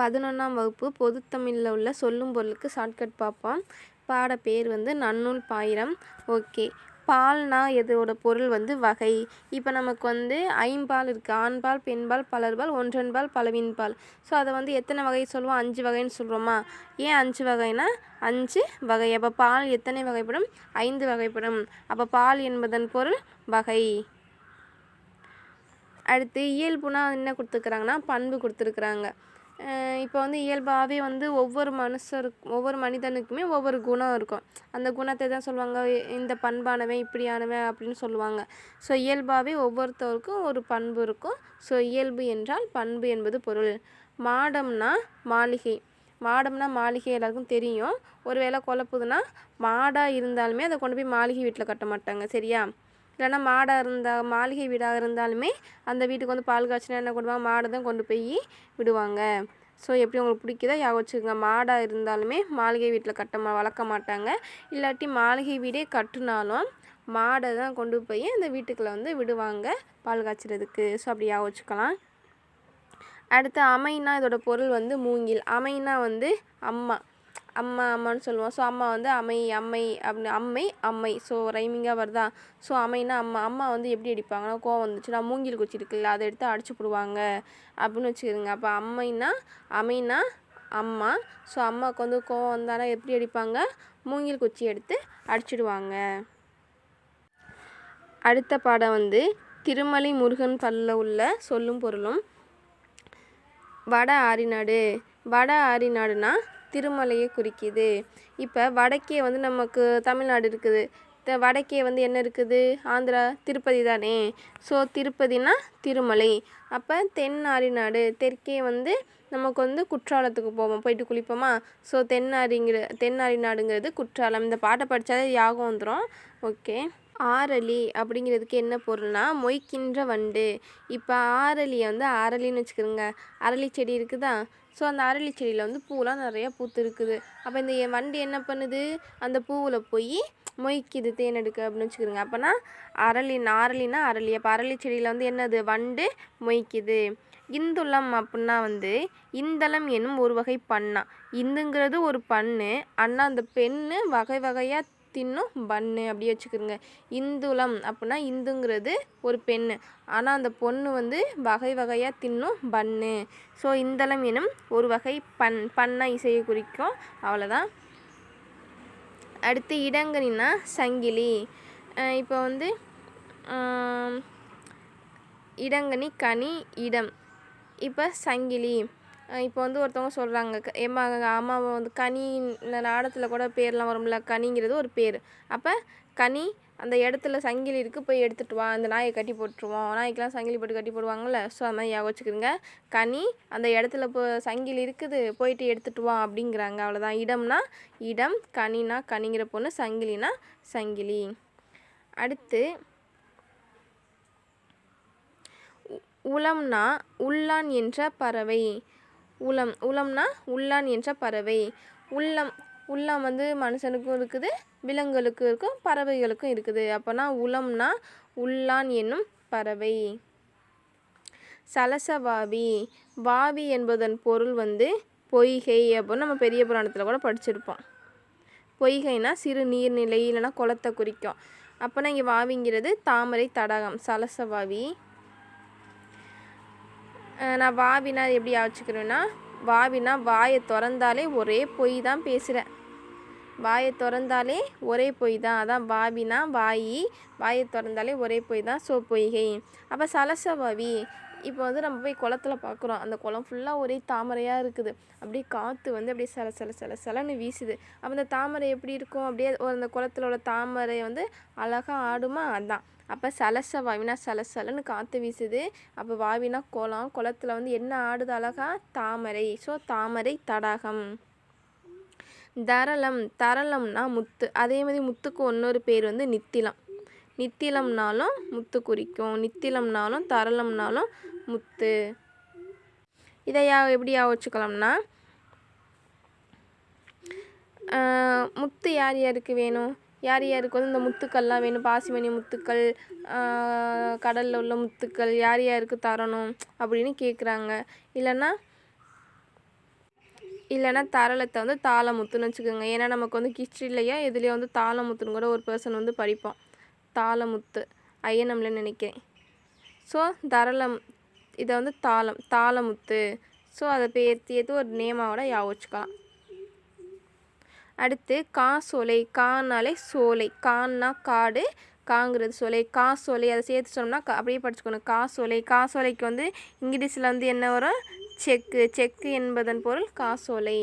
பதினொன்றாம் வகுப்பு பொதுத்தமிழில் உள்ள சொல்லும் பொருளுக்கு ஷார்ட்கட் பார்ப்போம். பாட பேர் வந்து நன்னூல் பாயிரம். ஓகே. பால்னா எதோட பொருள் வந்து வகை? இப்போ நமக்கு வந்து ஐம்பால் இருக்குது ஆண்பால் பெண்பால் பலர்பால் ஒன்றன்பால் பலவின்பால் ஸோ அதை வந்து எத்தனை வகை சொல்லுவோம்? அஞ்சு வகைன்னு சொல்கிறோமா ஏன் அஞ்சு வகைனா அஞ்சு வகை. அப்போ பால் எத்தனை வகைப்படும்? ஐந்து வகைப்படும். அப்போ பால் என்பதன் பொருள் வகை. அடுத்து இயல்புனா என்ன கொடுத்துருக்குறாங்கன்னா பண்பு கொடுத்துருக்குறாங்க. இப்போ வந்து இயல்பாகவே வந்து ஒவ்வொரு மனுஷருக்கு ஒவ்வொரு மனிதனுக்குமே ஒவ்வொரு குணம் இருக்கும். அந்த குணத்தை தான் சொல்லுவாங்க இந்த பண்பானவன் இப்படியானவன் அப்படின்னு சொல்லுவாங்க. ஸோ இயல்பாகவே ஒவ்வொருத்தருக்கும் ஒரு பண்பு இருக்கும். ஸோ இயல்பு என்றால் பண்பு என்பது பொருள். மாடம்னா மாளிகை. மாடம்னா மாளிகை எல்லாருக்கும் தெரியும். ஒருவேளை குழப்புதுன்னா மாடாக இருந்தாலுமே அதை கொண்டு போய் மாளிகை வீட்டில் கட்ட மாட்டாங்க சரியா? இல்லைன்னா மாடாக இருந்தால் மாளிகை வீடாக இருந்தாலுமே அந்த வீட்டுக்கு வந்து பால் காய்ச்சினா என்ன பண்ணுவாங்க மாடை தான் கொண்டு போய் விடுவாங்க. ஸோ எப்படி உங்களுக்கு பிடிக்குதோ யாக வச்சுக்கோங்க. மாடாக இருந்தாலுமே மாளிகை வீட்டில் கட்ட மா வளர்க்க மாட்டாங்க. இல்லாட்டி மாளிகை வீடே கட்டுனாலும் மாடை தான் கொண்டு போய் அந்த வீட்டுக்குள்ளே வந்து விடுவாங்க பால் காய்ச்சறதுக்கு. ஸோ அப்படி யாக வச்சுக்கலாம். அடுத்து அமைனா இதோட பொருள் வந்து மூங்கில். அமைனா வந்து அம்மா. அம்மா அம்மான்னு சொல்லுவோம். ஸோ அம்மா வந்து அமை அம்மை அப்படின்னு அம்மை அம்மை. ஸோ ரைமிங்காக வருதா? ஸோ அம்மைனா அம்மா. அம்மா வந்து எப்படி அடிப்பாங்கன்னா கோவம் வந்துச்சுன்னா மூங்கில் குச்சி இருக்குல்ல அதை எடுத்து அடிச்சு போடுவாங்க. அப்படின்னு வச்சுக்கிறோங்க அப்போ அம்மைனா அமைனா அம்மா. ஸோ அம்மாவுக்கு வந்து கோவம் வந்தாலும் எப்படி அடிப்பாங்க? மூங்கில் குச்சி எடுத்து அடிச்சிடுவாங்க. அடுத்த பாடம் வந்து திருமலை முருகன் பல்ல உள்ள சொல்லும் பொருளும் வட ஆரிநாடு வட ஆரிநாடுனா திருமலையை குறிக்கிது. இப்போ வடக்கே வந்து நமக்கு தமிழ்நாடு இருக்குது. த- வடக்கே வந்து என்ன இருக்குது? ஆந்திரா திருப்பதி தானே. ஸோ திருப்பதினா திருமலை. அப்போ தென் ஆரிநாடு தெற்கே வந்து நமக்கு வந்து குற்றாலத்துக்கு போவோம். போயிட்டு குளிப்போமா? ஸோ தென்னாரிங்கிற தென்னாரிநாடுங்கிறது குற்றாலம். இந்த பாட்டை படித்தாலே யாகம் வந்துடும் ஓகே. ஆரளி அப்படிங்கிறதுக்கு என்ன பொருள்னா மொய்க்கின்ற வண்டு. இப்போ ஆரளியை வந்து அரளின்னு வச்சுக்கிறோங்க அரளி செடி இருக்குதா? ஸோ அந்த அரளி செடியில் வந்து பூலாம் நிறையா பூத்து இருக்குது அப்போ இந்த வண்டு என்ன பண்ணுது? அந்த பூவில் போய் மொய்க்குது தேன் எடுக்க அப்படின்னு வச்சுக்கிறோங்க அப்போனா அரளி அரளினா அரளி. அப்போ அரளி செடியில் வந்து என்னது? வண்டு மொய்க்குது. இந்துளம் அப்படின்னா வந்து இந்தளம் என்னும் ஒரு வகை பண்ணா. இந்துங்கிறது ஒரு பண்ணு. அண்ணா அந்த பெண்ணு வகை வகையாக தின்னும் பண்ணு அப்படியே வச்சுக்கிறோங்க இந்துளம் அப்படின்னா இந்துங்கிறது ஒரு பெண்ணு. ஆனால் அந்த பொண்ணு வந்து வகை வகையாக தின்னும் பண்ணு. ஸோ இந்தளம் எனும் ஒரு வகை பண் பண்ணை இசையை குறிக்கும். அவ்வளோதான் அடுத்து இடங்கனினா சங்கிலி. இப்போ வந்து இடங்கனி கனி இடம். இப்போ சங்கிலி. இப்போ வந்து ஒருத்தவங்க சொல்கிறாங்க ஏமா அம்மாவை வந்து கனி இந்த நாடத்தில் கூட பேர்லாம் வரும்ல கனிங்கிறது ஒரு பேர். அப்போ கனி அந்த இடத்துல சங்கிலி இருக்குது போய் எடுத்துகிட்டு வா அந்த நாயை கட்டி போட்டுருவோம். நாய்க்கெலாம் சங்கிலி போட்டு கட்டி போடுவாங்கள்ல ஸோ அது மாதிரி ஞாபகம் வச்சுக்கிறோங்க கனி அந்த இடத்துல இப்போ சங்கிலி இருக்குது போயிட்டு எடுத்துகிட்டு வா அப்படிங்கிறாங்க அவ்வளோதான் இடம்னா இடம் கனினா கனிங்கிற பொண்ணு சங்கிலினா சங்கிலி. அடுத்து உ- உளம்னா உள்ளான் என்ற பறவை. உளம் உளம்னா உள்ளான் என்ற பறவை. உள்ளம் உள்ளம் வந்து மனுஷனுக்கும் இருக்குது விலங்குகளுக்கும் இருக்கும் பறவைகளுக்கும் இருக்குது. அப்போனா உளம்னா உள்ளான் என்னும் பறவை. சலசவாவி. வாவி என்பதன் பொருள் வந்து பொய்கை அப்படின்னு நம்ம பெரிய புராணத்தில் கூட படிச்சிருப்போம். பொய்கைனா சிறு நீர்நிலை இல்லைன்னா குளத்தை குறிக்கும். அப்போனா இங்கே வாவிங்கிறது தாமரை தடாகம் சலசவாவி. நான் வாவினா எப்படி வச்சுக்கிறேன்னா வாவினா வாயை திறந்தாலே ஒரே பொய் தான் பேசுகிறேன் வாயை திறந்தாலே ஒரே பொய் தான் அதான் வாவினா வாயி வாயை திறந்தாலே ஒரே பொய் தான் ஸோ பொய்கை அப்போ சலசவாவி இப்போ வந்து நம்ம போய் குளத்துல பார்க்குறோம் அந்த குளம் ஃபுல்லாக ஒரே தாமரையாக இருக்குது. அப்படியே காற்று வந்து அப்படியே சல சல சல சலன்னு வீசுது. அப்போ அந்த தாமரை எப்படி இருக்கும்? அப்படியே ஒரு அந்த குளத்துல உள்ள தாமரை வந்து அழகாக ஆடுமா? அதான். அப்போ சலச வாவினா சலசலன்னு காற்று வீசுது. அப்போ வாவினா குளம் குளத்துல வந்து என்ன ஆடுது அழகா? தாமரை. ஸோ தாமரை தடாகம். தரளம். தரளம்னா முத்து. அதே மாதிரி முத்துக்கு இன்னொரு பேர் வந்து நித்திலம். நித்திலம்னாலும் முத்து குறிக்கும். நித்திலம்னாலும் தரளம்னாலும் முத்து. இதை யா எப்படி யா வச்சுக்கலாம்னா முத்து யார் யாருக்கு வேணும்? யார் யாருக்கு வந்து இந்த முத்துக்கள்லாம் வேணும்? பாசிமணி முத்துக்கள் கடலில் உள்ள முத்துக்கள் யார் யாருக்கு தரணும் அப்படின்னு கேட்குறாங்க இல்லைன்னா இல்லைன்னா தரளத்தை வந்து தாளமுத்துன்னு வச்சுக்கோங்க. ஏன்னா நமக்கு வந்து ஹிஸ்ட்ரிலையோ எதுலேயோ வந்து தாளமுத்துன்னு கூட ஒரு பர்சன் வந்து படிப்போம் தாளமுத்து ஐயனம்ல நினைக்கிறேன். ஸோ தரளம் இதை வந்து தாளம் தாளமுத்து. ஸோ அதை பேர்த்தி ஏற்று ஒரு நேமாவோட ஞாபகம் வச்சுக்கலாம். அடுத்து காசோலை கானாலே சோலை கான்னா காடு காங்கிறது சோலை காசோலை அதை சேர்த்து சொன்னோம்னா அப்படியே படிச்சுக்கணும். காசோலை காசோலைக்கு வந்து இங்கிலீஷில் வந்து என்ன வரும்? செக்கு. செக்கு என்பதன் பொருள் காசோலை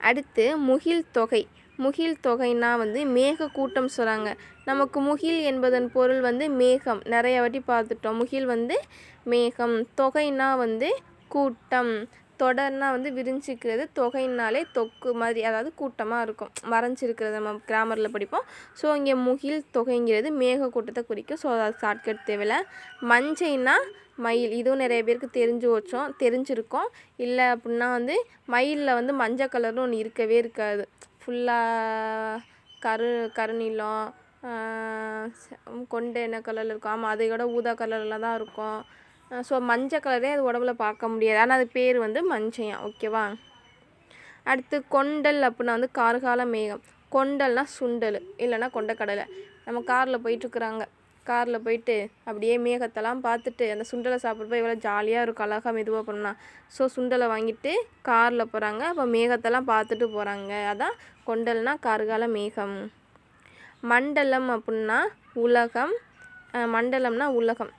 அடுத்து முகில் தொகை. முகில் தொகைனா வந்து மேக கூட்டம் சொல்கிறாங்க நமக்கு முகில் என்பதன் பொருள் வந்து மேகம். நிறைய வாட்டி பார்த்துட்டோம். முகில் வந்து மேகம். தொகைனா வந்து கூட்டம். தொடர்னா வந்து விரிஞ்சிக்கிறது தொகைனாலே தொக்கு மாதிரி அதாவது கூட்டமாக இருக்கும். மறைஞ்சிருக்கிறது நம்ம கிராமரில் படிப்போம். ஸோ இங்கே முகில் தொகைங்கிறது மேக கூட்டத்தை குறிக்கும். ஸோ அது ஷார்ட்கட் தேவையில்ல. மஞ்சைனா மயில். இதுவும் நிறைய பேருக்கு தெரிஞ்சு வச்சோம் தெரிஞ்சிருக்கோம். இல்லை அப்படின்னா வந்து மயிலில் வந்து மஞ்சள் கலர்னு ஒன்று இருக்கவே இருக்காது. ஃபுல்லாக கரு கருநீலம் ஆஹ் கொண்டை என்ன கலரில் இருக்கும். ஆமாம் அதை விட ஊதா கலரில் தான் இருக்கும். ஸோ மஞ்சள் கலரே அது உடம்புல பார்க்க முடியாது. ஆனால் அது பேர் வந்து மஞ்சையா ஓகேவா அடுத்து கொண்டல் அப்படின்னா வந்து கார்கால மேகம். கொண்டல்னா சுண்டல் இல்லைன்னா கொண்டக்கடலை. நம்ம காரில் போயிட்டுருக்குறாங்க. காரில் போயிட்டு அப்படியே மேகத்தெல்லாம் பார்த்துட்டு அந்த சுண்டலை சாப்பிட்றப்ப எவ்வளோ ஜாலியாக இருக்கும் அழகாக மெதுவாக பண்ணால் ஸோ சுண்டலை வாங்கிட்டு காரில் போகிறாங்க அப்போ மேகத்தெல்லாம் பார்த்துட்டு போகிறாங்க அதான் கொண்டல்னா கார்கால மேகம். மண்டலம் அப்படின்னா உலகம். மண்டலம்னா உலகம்.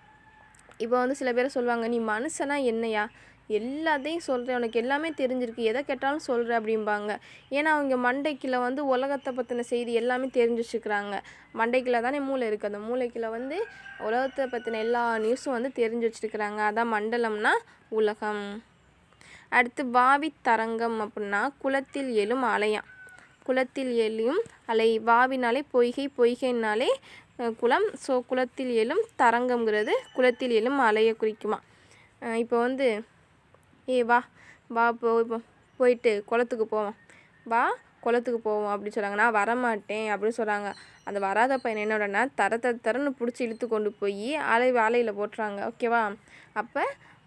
இப்போ வந்து சில பேர் சொல்லுவாங்க நீ மனுஷனா என்னையா? எல்லாத்தையும் சொல்கிறேன் உனக்கு எல்லாமே தெரிஞ்சிருக்கு. எதை கேட்டாலும் சொல்கிற அப்படிம்பாங்க. ஏன்னா அவங்க மண்டைக்கில் வந்து உலகத்தை பற்றின செய்தி எல்லாமே தெரிஞ்சு வச்சுக்கிறாங்க மண்டைக்குள்ள தானே மூளை இருக்குது அந்த மூளைக்கில் வந்து உலகத்தை பற்றின எல்லா நியூஸும் வந்து தெரிஞ்சு வச்சுருக்கிறாங்க. அதான் மண்டலம்னா உலகம். அடுத்து பாவி தரங்கம் அப்படின்னா குளத்தில் எழும் அலையாம் குளத்தில் எழும் அலை வாவினாலே பொய்கை பொய்கைனாலே குளம். ஸோ குளத்தில் எழும் தரங்கம்ங்கிறது குளத்தில் எழும் அலையை குறிக்குமா. இப்போ வந்து ஏ வா வா போ இப்போ போயிட்டு குளத்துக்கு போவோம். வா குளத்துக்கு போவோம் அப்படின்னு சொல்கிறாங்க நான் வரமாட்டேன் அப்படின்னு சொல்கிறாங்க அந்த வராத பையன் என்னோடனா தர தர தரன்னு பிடிச்சி இழுத்து கொண்டு போய் அலை வாழையில் போட்டுறாங்க. ஓகேவா அப்போ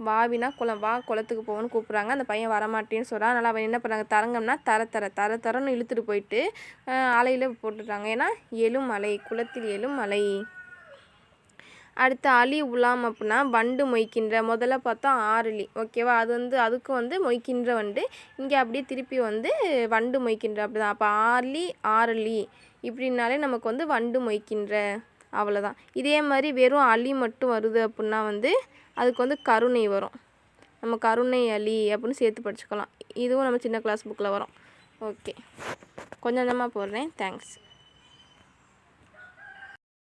வாவினா குளம் வா குளத்துக்கு போகணும்னு கூப்பிட்றாங்க. அந்த பையன் வரமாட்டேன்னு சொல்கிறான் அதனால் அவன் என்ன பண்ணுறாங்க தரங்கம்னா தர தர தர தரன்னு இழுத்துட்டு போயிட்டு அலையில் போட்டுடுறாங்க. ஏன்னா எழும் குளத்தில் எழும் அடுத்து அலி உலாம் அப்படின்னா வண்டு மொய்க்கின்ற முதல்ல பார்த்தா ஆறுலி. ஓகேவா அது வந்து அதுக்கு வந்து மொய்க்கின்ற வண்டு. இங்கே அப்படியே திருப்பி வந்து வண்டு மொய்க்கின்ற அப்படிதான். அப்போ ஆர்லி ஆறுலி. இப்படின்னாலே நமக்கு வந்து வண்டு மொய்க்கின்ற அவ்வளோதான் இதே மாதிரி வெறும் அலி மட்டும் வருது அப்படின்னா வந்து அதுக்கு வந்து கருணை வரும். நம்ம கருணை அலி அப்படின்னு சேர்த்து படிச்சுக்கலாம். இதுவும் நம்ம சின்ன கிளாஸ் புக்கில் வரும். ஓகே கொஞ்சம் கொஞ்சமாக போடுறேன். தேங்க்ஸ்